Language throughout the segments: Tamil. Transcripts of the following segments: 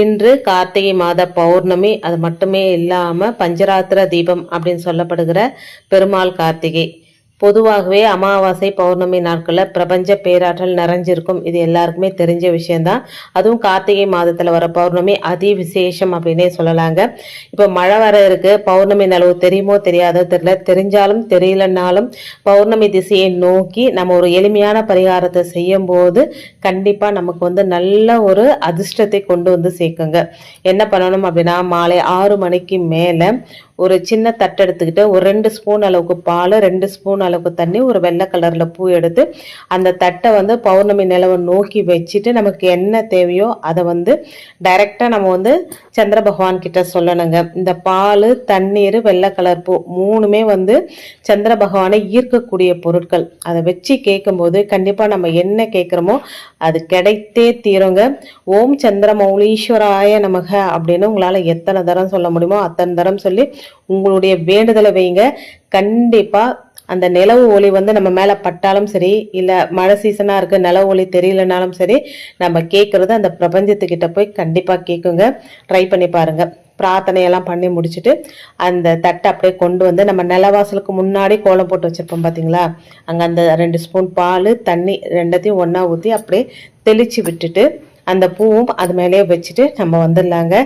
இன்று கார்த்திகை மாத பௌர்ணமி அது மட்டுமே இல்லாமல் பஞ்சராத்திர தீபம் அப்படின்னு சொல்லப்படுகிற பெருமாள் கார்த்திகை. பொதுவாகவே அமாவாசை பௌர்ணமி நாட்களில் பிரபஞ்ச பேராற்றல் நிறைஞ்சிருக்கும். இது எல்லாருக்குமே தெரிஞ்ச விஷயந்தான் அதுவும் கார்த்திகை மாதத்தில் வர பௌர்ணமி அதி விசேஷம் அப்படின்னே சொல்லலாங்க. இப்போ மழை வர இருக்கு. பௌர்ணமி நிலவு தெரியுமோ தெரியாதோ தெரியல. தெரிஞ்சாலும் தெரியலனாலும் பௌர்ணமி திசையை நோக்கி நம்ம ஒரு எளிமையான பரிகாரத்தை செய்யும் போது கண்டிப்பாக நமக்கு வந்து நல்ல ஒரு அதிர்ஷ்டத்தை கொண்டு வந்து சேர்க்குங்க. என்ன பண்ணணும் அப்படின்னா மாலை ஆறு மணிக்கு மேலே ஒரு சின்ன தட்டு எடுத்துக்கிட்டு ஒரு ரெண்டு ஸ்பூன் அளவுக்கு பால் ரெண்டு ஸ்பூன் அளவுக்கு தண்ணி ஒரு வெள்ளை கலரில் பூ எடுத்து அந்த தட்டை வந்து பௌர்ணமி நிலவை நோக்கி வச்சுட்டு நமக்கு என்ன தேவையோ அதை வந்து டைரெக்டாக நம்ம வந்து சந்திர பகவான் கிட்ட சொல்லணுங்க. இந்த பால் தண்ணீர் வெள்ளை கலர் பூ மூணுமே வந்து சந்திர பகவானை ஈர்க்கக்கூடிய பொருட்கள். அதை வச்சு கேட்கும்போது கண்டிப்பாக நம்ம என்ன கேட்குறோமோ அது கிடைத்தே தீருங்க. ஓம் சந்திர மௌலீஸ்வராய நமக அப்படின்னு உங்களால் எத்தனை தரம் சொல்ல முடியுமோ அத்தனை தரம் சொல்லி உங்களுடைய வேண்டுதலை வைங்க. கண்டிப்பாக அந்த நிலவு ஒளி வந்து நம்ம மேலே பட்டாலும் சரி இல்லை மழை சீசனாக இருக்குது நிலவு ஒளி தெரியலனாலும் சரி நம்ம கேட்குறது அந்த பிரபஞ்சத்துக்கிட்ட போய் கண்டிப்பாக கேட்குங்க ட்ரை பண்ணி பாருங்கள் பிரார்த்தனையெல்லாம் பண்ணி முடிச்சுட்டு அந்த தட்டை அப்படியே கொண்டு வந்து நம்ம நிலவாசலுக்கு முன்னாடி கோலம் போட்டு வச்சுருப்போம் பார்த்தீங்களா அங்கே அந்த ரெண்டு ஸ்பூன் பால் தண்ணி ரெண்டத்தையும் ஒன்றா ஊற்றி அப்படியே தெளித்து விட்டுட்டு அந்த பூவும் அது மேலேயே வச்சுட்டு நம்ம வந்துடலாங்க.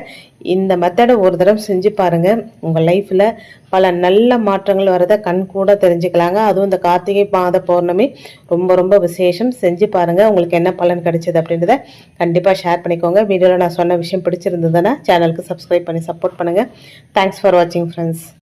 இந்த மெத்தடை ஒரு தடவை செஞ்சு பாருங்கள் உங்கள் லைஃப்பில் பல நல்ல மாற்றங்கள் வரதை கண் கூட தெரிஞ்சுக்கலாங்க. அதுவும் இந்த கார்த்திகை மாத பௌர்ணமி ரொம்ப ரொம்ப விசேஷம். செஞ்சு பாருங்கள் உங்களுக்கு என்ன பலன் கிடைச்சது அப்படின்றத கண்டிப்பாக ஷேர் பண்ணிக்கோங்க. வீடியோவில் நான் சொன்ன விஷயம் பிடிச்சிருந்ததுன்னா சேனலுக்கு சப்ஸ்கிரைப் பண்ணி சப்போர்ட் பண்ணுங்கள் தேங்க்ஸ் ஃபார் வாட்சிங் ஃப்ரெண்ட்ஸ்